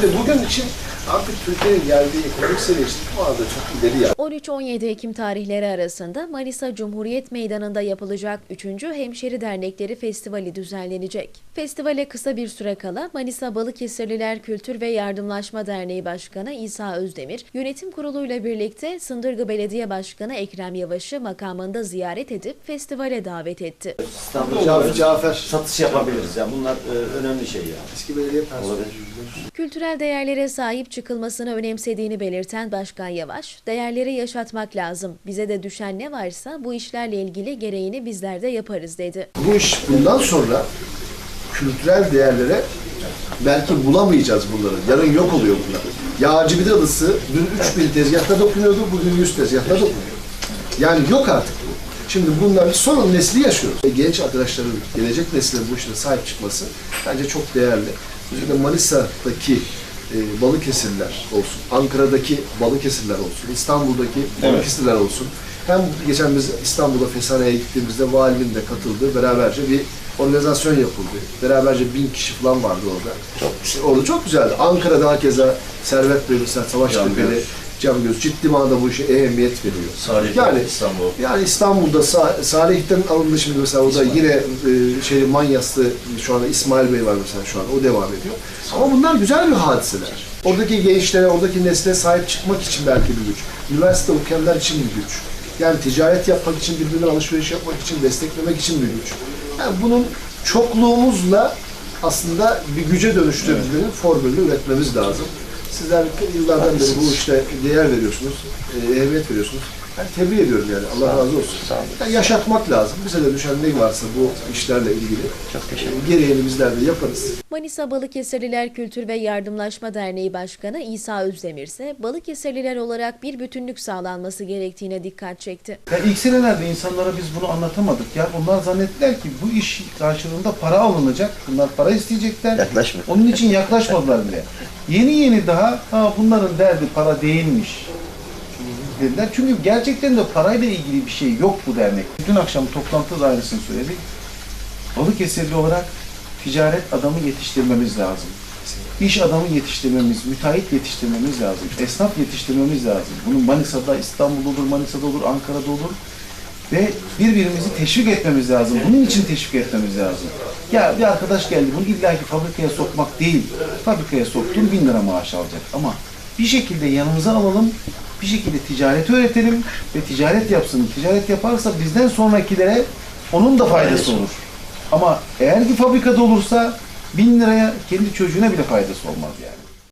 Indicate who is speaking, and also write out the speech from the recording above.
Speaker 1: Şimdi bugün için artık Türkiye'nin geldiği ekonomik seviyesi bu arada çok ileri ya.
Speaker 2: 13-17 Ekim tarihleri arasında Manisa Cumhuriyet Meydanı'nda yapılacak 3. Hemşeri Dernekleri Festivali düzenlenecek. Festivale kısa bir süre kala Manisa Balıkesirliler Kültür ve Yardımlaşma Derneği Başkanı İsa Özdemir, yönetim kuruluyla birlikte Sındırgı Belediye Başkanı Ekrem Yavaş'ı makamında ziyaret edip festivale davet etti.
Speaker 3: İstanbul'da
Speaker 1: Cafer, Cafer.
Speaker 3: satış yapabiliriz ya. Bunlar e, önemli şey ya.
Speaker 1: Eski belediye personeli.
Speaker 2: Kültürel değerlere sahip çıkılmasını önemsediğini belirten Başkan Yavaş, değerleri yaşatmak lazım. Bize de düşen ne varsa bu işlerle ilgili gereğini bizler de yaparız dedi.
Speaker 1: Bu iş bundan sonra kültürel değerlere belki bulamayacağız bunları. Yarın yok oluyor bunlar. Yağcı bir alısı dün 3000 tezgahta dokunuyordu, bugün 100 tezgahta dokunuyor. Yani yok artık bu. Şimdi bunlar son nesli yaşıyoruz. Ve genç arkadaşların, gelecek neslin bu işine sahip çıkması bence çok değerli. Özellikle Manisa'daki e, Balıkesirliler olsun, Ankara'daki Balıkesirliler olsun, İstanbul'daki Balıkesirliler olsun. Hem geçen biz İstanbul'a Fesane'ye gittiğimizde valinin de katıldığı beraberce bir organizasyon yapıldı. Beraberce bin kişi falan vardı orada. İşte orada çok güzeldi. Ankara'da hakeza Servet Bey mesela Savaş Tepeli, Can Göz ciddi manada bu işe ehemmiyet veriyor.
Speaker 3: Salih
Speaker 1: yani,
Speaker 3: İstanbul.
Speaker 1: yani İstanbul'da Sa- Salih'ten alındı şimdi mesela o da yine e, şey Manyas'ta şu anda İsmail Bey var mesela şu an o devam ediyor. Ama bunlar güzel bir hadiseler. Oradaki gençlere, oradaki nesle sahip çıkmak için belki bir güç. Üniversite okuyanlar için bir güç. Yani ticaret yapmak için, birbirine alışveriş yapmak için, desteklemek için bir güç. Yani bunun çokluğumuzla aslında bir güce dönüştürdüğünün formülünü üretmemiz lazım. Sizler yıllardan beri bu işte değer veriyorsunuz, e, ehemmiyet veriyorsunuz. Ben tebrik ediyorum yani. Allah razı olsun. Yani yaşatmak lazım. Bize de düşen ne varsa bu işlerle ilgili Çok gereğini bizler de yaparız.
Speaker 2: Manisa Balıkesirliler Kültür ve Yardımlaşma Derneği Başkanı İsa Özdemir ise Balıkesirliler olarak bir bütünlük sağlanması gerektiğine dikkat çekti.
Speaker 4: Ya ilk senelerde insanlara biz bunu anlatamadık ya. Onlar zannettiler ki bu iş karşılığında para alınacak. Bunlar para isteyecekler.
Speaker 3: Yaklaşma.
Speaker 4: Onun için yaklaşmadılar bile. Yeni yeni daha ha, bunların derdi para değilmiş dediler. Çünkü gerçekten de parayla ilgili bir şey yok bu dernek. Dün akşam toplantıda da aynısını söyledik. Balıkesirli olarak ticaret adamı yetiştirmemiz lazım. İş adamı yetiştirmemiz, müteahhit yetiştirmemiz lazım. Esnaf yetiştirmemiz lazım. Bunun Manisa'da, İstanbul'da olur, Manisa'da olur, Ankara'da olur. Ve birbirimizi teşvik etmemiz lazım. Bunun için teşvik etmemiz lazım. Ya bir arkadaş geldi, bunu illaki fabrikaya sokmak değil. Fabrikaya soktun bin lira maaş alacak. Ama bir şekilde yanımıza alalım, bir şekilde ticaret öğretelim ve ticaret yapsın. Ticaret yaparsa bizden sonrakilere onun da faydası olur. Ama eğer ki fabrikada olursa bin liraya kendi çocuğuna bile faydası olmaz yani.